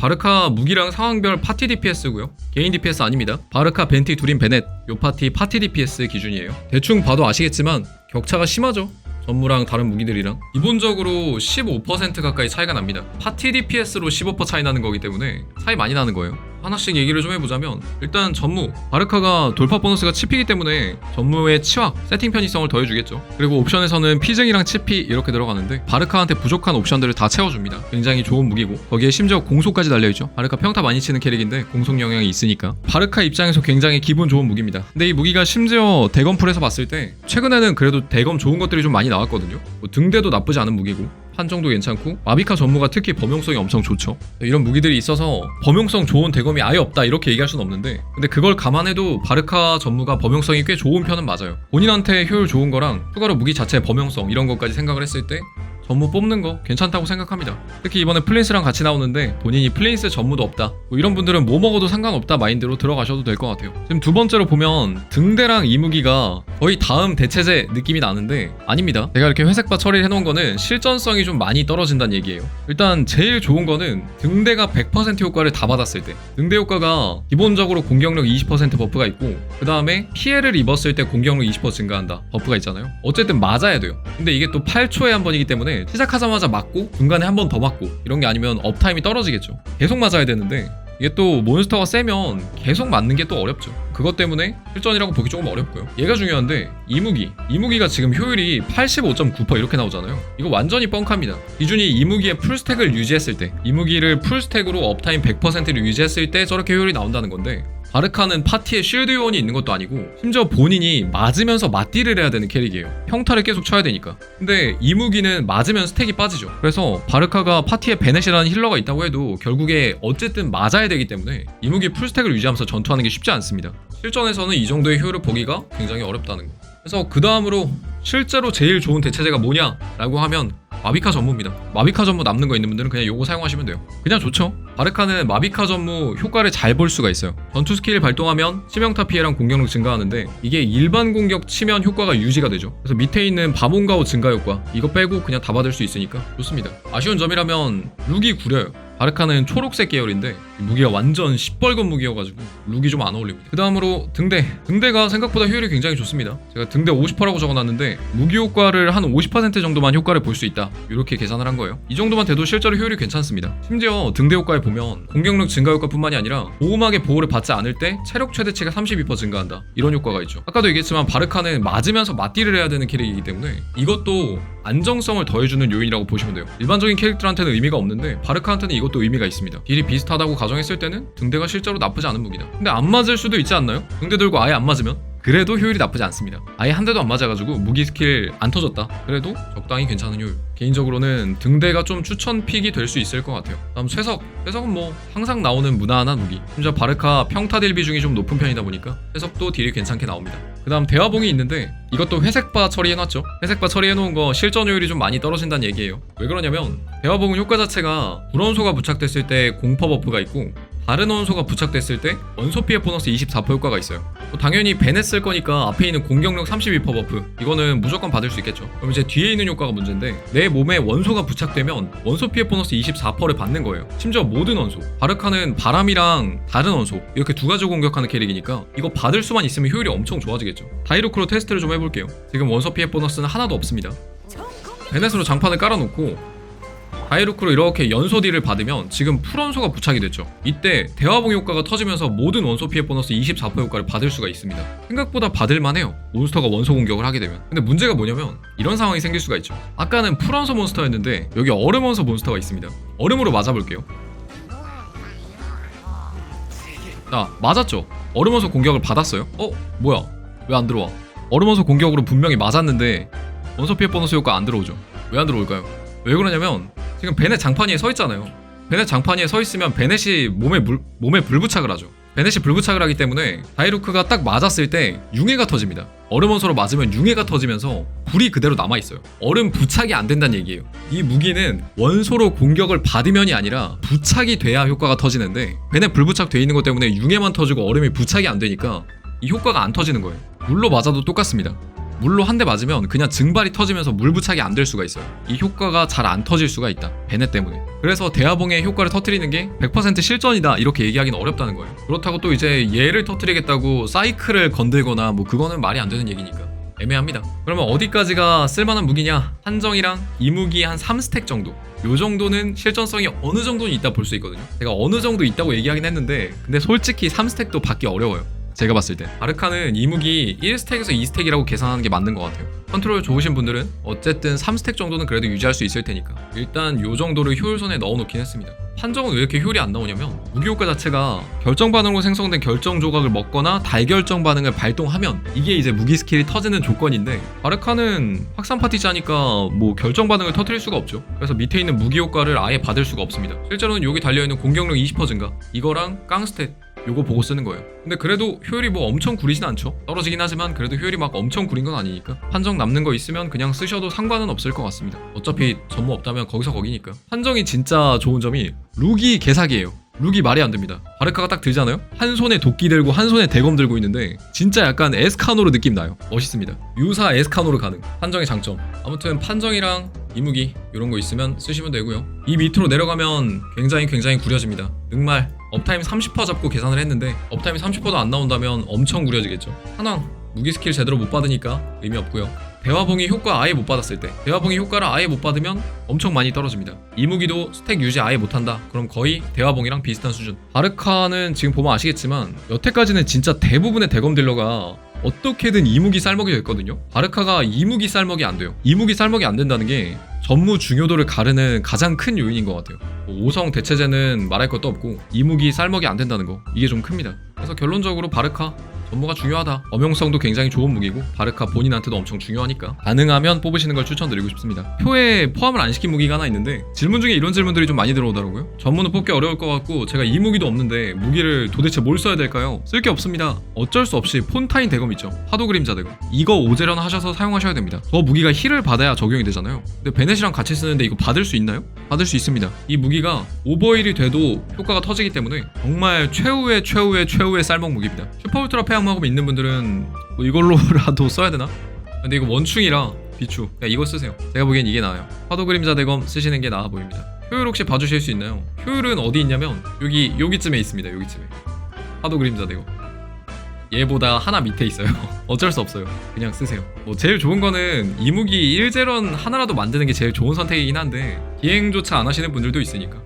바르카 무기랑 상황별 파티 DPS고요. 개인 DPS 아닙니다. 바르카 벤티 두린 베넷 요 파티 파티 DPS 기준이에요. 대충 봐도 아시겠지만 격차가 심하죠. 전무랑 다른 무기들이랑 기본적으로 15% 가까이 차이가 납니다. 파티 DPS로 15% 차이 나는 거기 때문에 차이 많이 나는 거예요. 하나씩 얘기를 좀 해보자면 일단 전무. 바르카가 돌파 보너스가 치피기 때문에 전무의 치확 세팅 편의성을 더해주겠죠. 그리고 옵션에서는 피증이랑 치피 이렇게 들어가는데 바르카한테 부족한 옵션들을 다 채워줍니다. 굉장히 좋은 무기고. 거기에 심지어 공속까지 달려있죠. 바르카 평타 많이 치는 캐릭인데 공속 영향이 있으니까. 바르카 입장에서 굉장히 기분 좋은 무기입니다. 근데 이 무기가 심지어 대검풀에서 봤을 때 최근에는 그래도 대검 좋은 것들이 좀 많이 나왔거든요. 뭐 등대도 나쁘지 않은 무기고 판정도 괜찮고 마비카 전무가 특히 범용성이 엄청 좋죠. 이런 무기들이 있어서 범용성 좋은 대검이 아예 없다 이렇게 얘기할 수는 없는데 근데 그걸 감안해도 바르카 전무가 범용성이 꽤 좋은 편은 맞아요. 본인한테 효율 좋은 거랑 추가로 무기 자체의 범용성 이런 것까지 생각을 했을 때 전무 뽑는 거 괜찮다고 생각합니다. 특히 이번에 플린스랑 같이 나오는데 본인이 플린스 전무도 없다. 뭐 이런 분들은 뭐 먹어도 상관없다 마인드로 들어가셔도 될 것 같아요. 지금 두 번째로 보면 등대랑 이무기가 거의 다음 대체제 느낌이 나는데 아닙니다. 제가 이렇게 회색바 처리를 해놓은 거는 실전성이 좀 많이 떨어진다는 얘기예요. 일단 제일 좋은 거는 등대가 100% 효과를 다 받았을 때 등대 효과가 기본적으로 공격력 20% 버프가 있고 그 다음에 피해를 입었을 때 공격력 20% 증가한다 버프가 있잖아요. 어쨌든 맞아야 돼요. 근데 이게 또 8초에 한 번이기 때문에 시작하자마자 맞고 중간에 한 번 더 맞고 이런 게 아니면 업타임이 떨어지겠죠. 계속 맞아야 되는데 이게 또 몬스터가 세면 계속 맞는 게 또 어렵죠. 그것 때문에 실전이라고 보기 조금 어렵고요. 얘가 중요한데 이무기, 이무기가 지금 효율이 85.9% 이렇게 나오잖아요. 이거 완전히 뻥카입니다. 기준이 이무기의 풀스택을 유지했을 때, 이무기를 풀스택으로 업타임 100%를 유지했을 때 저렇게 효율이 나온다는 건데 바르카는 파티에 쉴드 요원이 있는 것도 아니고 심지어 본인이 맞으면서 맞딜을 해야 되는 캐릭이에요. 평타를 계속 쳐야 되니까. 근데 이 무기는 맞으면 스택이 빠지죠. 그래서 바르카가 파티에 베넷이라는 힐러가 있다고 해도 결국에 어쨌든 맞아야 되기 때문에 이 무기 풀스택을 유지하면서 전투하는 게 쉽지 않습니다. 실전에서는 이 정도의 효율을 보기가 굉장히 어렵다는 거. 그래서 그 다음으로 실제로 제일 좋은 대체제가 뭐냐 라고 하면 마비카 전무입니다. 마비카 전무 남는 거 있는 분들은 그냥 요거 사용하시면 돼요. 그냥 좋죠. 바르카는 마비카 전무 효과를 잘 볼 수가 있어요. 전투 스킬 발동하면 치명타 피해랑 공격력 증가하는데 이게 일반 공격 치면 효과가 유지가 되죠. 그래서 밑에 있는 바몬가오 증가 효과 이거 빼고 그냥 다 받을 수 있으니까 좋습니다. 아쉬운 점이라면 룩이 구려요. 바르카는 초록색 계열인데 이 무기가 완전 시뻘건 무기여가지고 룩이 좀 안 어울립니다. 그 다음으로 등대. 등대가 생각보다 효율이 굉장히 좋습니다. 제가 등대 50%라고 적어놨는데 무기 효과를 한 50% 정도만 효과를 볼 수 있다. 이렇게 계산을 한 거예요. 이 정도만 돼도 실제로 효율이 괜찮습니다. 심지어 등대 효과에 보면 공격력 증가 효과뿐만이 아니라 보호막의 보호를 받지 않을 때 체력 최대치가 32% 증가한다. 이런 효과가 있죠. 아까도 얘기했지만 바르카는 맞으면서 맞딜을 해야 되는 캐릭이기 때문에 이것도 안정성을 더해주는 요인이라고 보시면 돼요. 일반적인 캐릭터한테는 의미가 없는데 바르카한테는 이것 도 의미가 있습니다. 딜이 비슷하다고 가정했을 때는 등대가 실제로 나쁘지 않은 무기다. 근데 안 맞을 수도 있지 않나요? 등대 들고 아예 안 맞으면? 그래도 효율이 나쁘지 않습니다. 아예 한 대도 안 맞아가지고 무기 스킬 안 터졌다. 그래도 적당히 괜찮은 효율. 개인적으로는 등대가 좀 추천 픽이 될 수 있을 것 같아요. 다음 쇠석. 쇠석은 뭐 항상 나오는 무난한 무기. 심지어 바르카 평타 딜 비 중이 좀 높은 편이다 보니까 쇠석도 딜이 괜찮게 나옵니다. 그 다음 대화봉이 있는데 이것도 회색바 처리해놨죠. 회색바 처리해놓은 거 실전 효율이 좀 많이 떨어진다는 얘기예요. 왜 그러냐면 대화봉은 효과 자체가 불원소가 부착됐을 때 공퍼 버프가 있고 다른 원소가 부착됐을 때 원소 피해 보너스 24% 효과가 있어요. 뭐 당연히 베넷 쓸 거니까 앞에 있는 공격력 32% 버프 이거는 무조건 받을 수 있겠죠. 그럼 이제 뒤에 있는 효과가 문제인데 내 몸에 원소가 부착되면 원소 피해 보너스 24%를 받는 거예요. 심지어 모든 원소. 바르카는 바람이랑 다른 원소 이렇게 두 가지 공격하는 캐릭이니까 이거 받을 수만 있으면 효율이 엄청 좋아지겠죠. 다이로크로 테스트를 좀 해볼게요. 지금 원소 피해 보너스는 하나도 없습니다. 베넷으로 장판을 깔아놓고 다이루크로 이렇게 연소 딜을 받으면 지금 풀원소가 부착이 됐죠. 이때 대화봉 효과가 터지면서 모든 원소 피해 보너스 24% 효과를 받을 수가 있습니다. 생각보다 받을만 해요. 몬스터가 원소 공격을 하게 되면. 근데 문제가 뭐냐면 이런 상황이 생길 수가 있죠. 아까는 풀원소 몬스터였는데 여기 얼음 원소 몬스터가 있습니다. 얼음으로 맞아볼게요. 자 맞았죠. 얼음 원소 공격을 받았어요. 어 뭐야? 왜 안 들어와? 얼음 원소 공격으로 분명히 맞았는데 원소 피해 보너스 효과 안 들어오죠. 왜 안 들어올까요? 왜 그러냐면 지금 베넷 장판 위에 서 있잖아요. 베넷 장판 위에 서 있으면 베넷이 몸에 물, 몸에 불부착을 하죠. 베넷이 불부착을 하기 때문에 다이루크가 딱 맞았을 때 융해가 터집니다. 얼음 원소로 맞으면 융해가 터지면서 불이 그대로 남아 있어요. 얼음 부착이 안 된다는 얘기예요. 이 무기는 원소로 공격을 받으면이 아니라 부착이 돼야 효과가 터지는데 베넷 불부착 돼 있는 것 때문에 융해만 터지고 얼음이 부착이 안 되니까 이 효과가 안 터지는 거예요. 물로 맞아도 똑같습니다. 물로 한 대 맞으면 그냥 증발이 터지면서 물 부착이 안 될 수가 있어요. 이 효과가 잘 안 터질 수가 있다. 베넷 때문에. 그래서 대화봉의 효과를 터트리는 게 100% 실전이다 이렇게 얘기하기는 어렵다는 거예요. 그렇다고 또 이제 얘를 터트리겠다고 사이클을 건들거나 뭐 그거는 말이 안 되는 얘기니까. 애매합니다. 그러면 어디까지가 쓸만한 무기냐? 한정이랑 이무기 한 3스택 정도. 요 정도는 실전성이 어느 정도는 있다 볼 수 있거든요. 제가 어느 정도 있다고 얘기하긴 했는데 근데 솔직히 3스택도 받기 어려워요. 제가 봤을 때. 아르카는 이무기 1스택에서 2스택이라고 계산하는 게 맞는 것 같아요. 컨트롤 좋으신 분들은 어쨌든 3스택 정도는 그래도 유지할 수 있을 테니까. 일단 요 정도를 효율선에 넣어놓긴 했습니다. 판정은 왜 이렇게 효율이 안 나오냐면 무기 효과 자체가 결정 반응으로 생성된 결정 조각을 먹거나 달결정 반응을 발동하면 이게 이제 무기 스킬이 터지는 조건인데 아르카는 확산 파티자니까 뭐 결정 반응을 터뜨릴 수가 없죠. 그래서 밑에 있는 무기 효과를 아예 받을 수가 없습니다. 실제로는 여기 달려있는 공격력 20% 증가? 이거랑 깡스탯 요거 보고 쓰는 거예요. 근데 그래도 효율이 뭐 엄청 구리진 않죠. 떨어지긴 하지만 그래도 효율이 막 엄청 구린 건 아니니까 판정 남는 거 있으면 그냥 쓰셔도 상관은 없을 것 같습니다. 어차피 전무 없다면 거기서 거기니까. 판정이 진짜 좋은 점이 룩이 개사기예요. 룩이 말이 안 됩니다. 바르카가 딱 들잖아요? 한 손에 도끼 들고 한 손에 대검 들고 있는데 진짜 약간 에스카노르 느낌 나요. 멋있습니다. 유사 에스카노르 가능. 판정의 장점. 아무튼 판정이랑 이무기 이런 거 있으면 쓰시면 되고요. 이 밑으로 내려가면 굉장히 굉장히 구려집니다. 늑말 업타임 30% 잡고 계산을 했는데 업타임이 30%도 안 나온다면 엄청 구려지겠죠. 한왕 무기 스킬 제대로 못 받으니까 의미 없고요. 대화봉이 효과 아예 못 받았을 때 대화봉이 효과를 아예 못 받으면 엄청 많이 떨어집니다. 이 무기도 스택 유지 아예 못한다. 그럼 거의 대화봉이랑 비슷한 수준. 바르카는 지금 보면 아시겠지만 여태까지는 진짜 대부분의 대검 딜러가 어떻게든 이무기 쌀먹이 됐거든요. 바르카가 이무기 쌀먹이 안 돼요. 이무기 쌀먹이 안 된다는 게 전무 중요도를 가르는 가장 큰 요인인 것 같아요. 뭐 오성 대체제는 말할 것도 없고 이무기 쌀먹이 안 된다는 거 이게 좀 큽니다. 그래서 결론적으로 바르카 전무가 중요하다. 엄용성도 굉장히 좋은 무기고 바르카 본인한테도 엄청 중요하니까 가능하면 뽑으시는 걸 추천드리고 싶습니다. 표에 포함을 안 시킨 무기가 하나 있는데 질문 중에 이런 질문들이 좀 많이 들어오더라고요. 전무는 뽑기 어려울 것 같고 제가 이 무기도 없는데 무기를 도대체 뭘 써야 될까요? 쓸 게 없습니다. 어쩔 수 없이 폰타인 대검 있죠. 파도 그림자 대검. 이거 오제련 하셔서 사용하셔야 됩니다. 저 무기가 힐을 받아야 적용이 되잖아요. 근데 베넷이랑 같이 쓰는데 이거 받을 수 있나요? 받을 수 있습니다. 이 무기가 오버힐이 돼도 효과가 터지기 때문에 정말 최후의 최후의 최후의 쌀먹 무기입니다. 슈퍼 울트라 폐 악마검 있는 분들은 뭐 이걸로라도 써야 되나? 근데 이거 원충이라 비추. 그냥 이거 쓰세요. 제가 보기엔 이게 나아요. 파도 그림자 대검 쓰시는 게 나아 보입니다. 효율 혹시 봐주실 수 있나요? 효율은 어디 있냐면 여기 여기쯤에 있습니다. 여기쯤에. 파도 그림자 대검. 얘보다 하나 밑에 있어요. 어쩔 수 없어요. 그냥 쓰세요. 뭐 제일 좋은 거는 이무기 1제런 하나라도 만드는 게 제일 좋은 선택이긴 한데 기행조차 안 하시는 분들도 있으니까